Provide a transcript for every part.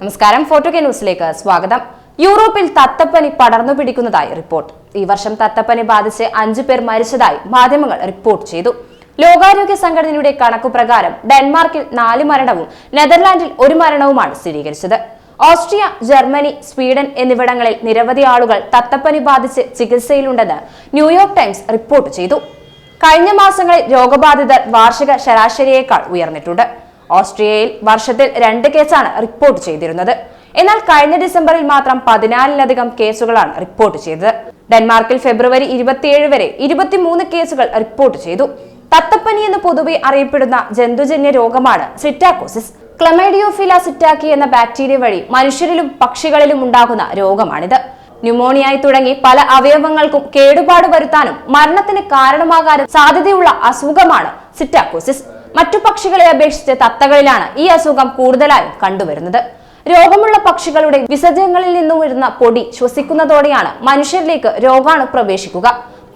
നമസ്കാരം. Photo K ന്യൂസിലേക്ക് സ്വാഗതം. യൂറോപ്പിൽ തത്തപ്പനി പടർന്നു പിടിക്കുന്നതായി റിപ്പോർട്ട്. ഈ വർഷം തത്തപ്പനി ബാധിച്ച് അഞ്ചു പേർ മരിച്ചതായി മാധ്യമങ്ങൾ റിപ്പോർട്ട് ചെയ്തു. ലോകാരോഗ്യ സംഘടനയുടെ കണക്കുപ്രകാരം ഡെൻമാർക്കിൽ നാല് മരണവും നെതർലാൻഡിൽ ഒരു മരണവുമാണ് സ്ഥിരീകരിച്ചത്. ഓസ്ട്രിയ ജർമ്മനി സ്വീഡൻ എന്നിവിടങ്ങളിൽ നിരവധി ആളുകൾ തത്തപ്പനി ബാധിച്ച് ചികിത്സയിലുണ്ടെന്ന് ന്യൂയോർക്ക് ടൈംസ് റിപ്പോർട്ട് ചെയ്തു. കഴിഞ്ഞ മാസങ്ങളിൽ രോഗബാധിതർ വാർഷിക ശരാശരിയേക്കാൾ ഉയർന്നിട്ടുണ്ട്. ഓസ്ട്രിയയിൽ വർഷത്തിൽ രണ്ട് കേസാണ് റിപ്പോർട്ട് ചെയ്തിരുന്നത്. എന്നാൽ കഴിഞ്ഞ ഡിസംബറിൽ മാത്രം പതിനാലിലധികം കേസുകളാണ് റിപ്പോർട്ട് ചെയ്തത്. ഡെൻമാർക്കിൽ ഫെബ്രുവരി ഇരുപത്തിയേഴ് വരെ ഇരുപത്തിമൂന്ന് കേസുകൾ റിപ്പോർട്ട് ചെയ്തു. തത്തപ്പനി എന്ന് പൊതുവെ അറിയപ്പെടുന്ന ജന്തുജന്യ രോഗമാണ് സിറ്റാക്കോസിസ്. ക്ലമൈഡിയോഫില സിറ്റാക്കി എന്ന ബാക്ടീരിയ വഴി മനുഷ്യരിലും പക്ഷികളിലും ഉണ്ടാകുന്ന രോഗമാണിത്. ന്യൂമോണിയായി തുടങ്ങി പല അവയവങ്ങൾക്കും കേടുപാട് വരുത്താനും മരണത്തിന് കാരണമാകാനും സാധ്യതയുള്ള അസുഖമാണ് സിറ്റാക്കോസിസ്. മറ്റു പക്ഷികളെ അപേക്ഷിച്ച് തത്തകളിലാണ് ഈ അസുഖം കൂടുതലായും കണ്ടുവരുന്നത്. രോഗമുള്ള പക്ഷികളുടെ വിസർജ്യങ്ങളിൽ നിന്നും വരുന്ന പൊടി ശ്വസിക്കുന്നതോടെയാണ് മനുഷ്യരിലേക്ക് രോഗാണു പ്രവേശിക്കുക.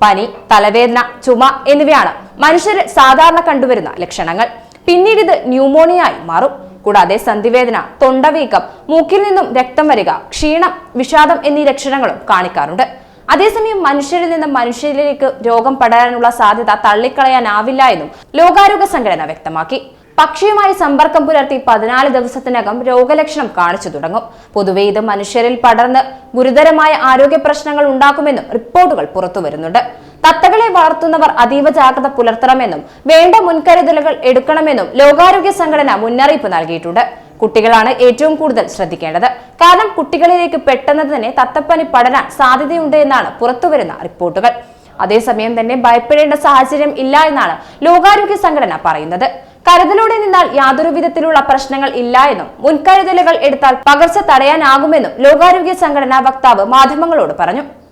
പനി തലവേദന ചുമ എന്നിവയാണ് മനുഷ്യരിൽ സാധാരണ കണ്ടുവരുന്ന ലക്ഷണങ്ങൾ. പിന്നീട് ഇത് ന്യൂമോണിയായി മാറും. കൂടാതെ സന്ധിവേദന തൊണ്ടവീക്കം മൂക്കിൽ നിന്നും രക്തം വരിക ക്ഷീണം വിഷാദം എന്നീ ലക്ഷണങ്ങളും കാണിക്കാറുണ്ട്. അതേസമയം മനുഷ്യരിൽ നിന്ന് മനുഷ്യരിലേക്ക് രോഗം പടരാനുള്ള സാധ്യത തള്ളിക്കളയാനാവില്ല എന്നും ലോകാരോഗ്യ സംഘടന വ്യക്തമാക്കി. പക്ഷിയുമായി സമ്പർക്കം പുലർത്തി പതിനാല് ദിവസത്തിനകം രോഗലക്ഷണം കാണിച്ചു തുടങ്ങും. പൊതുവെ ഇത് മനുഷ്യരിൽ പടർന്ന് ഗുരുതരമായ ആരോഗ്യ പ്രശ്നങ്ങൾ ഉണ്ടാക്കുമെന്നും റിപ്പോർട്ടുകൾ പുറത്തുവരുന്നുണ്ട് തത്തകളെ വളർത്തുന്നവർ അതീവ ജാഗ്രത പുലർത്തണമെന്നും വേണ്ട മുൻകരുതലുകൾ എടുക്കണമെന്നും ലോകാരോഗ്യ സംഘടന മുന്നറിയിപ്പ് നൽകിയിട്ടുണ്ട്. കുട്ടികളാണ് ഏറ്റവും കൂടുതൽ ശ്രദ്ധിക്കേണ്ടത്. കാരണം കുട്ടികളിലേക്ക് പെട്ടെന്ന് തന്നെ തത്തപ്പനി പടരാൻ സാധ്യതയുണ്ട് എന്നാണ് പുറത്തുവരുന്ന റിപ്പോർട്ടുകൾ. അതേസമയം തന്നെ ഭയപ്പെടേണ്ട സാഹചര്യം ഇല്ല എന്നാണ് ലോകാരോഗ്യ സംഘടന പറയുന്നത്. കരുതലോടെ നിന്നാൽ യാതൊരു വിധത്തിലുള്ള പ്രശ്നങ്ങൾ ഇല്ല എന്നും മുൻകരുതലുകൾ എടുത്താൽ പകർച്ച തടയാനാകുമെന്നും ലോകാരോഗ്യ സംഘടനാ വക്താവ് മാധ്യമങ്ങളോട് പറഞ്ഞു.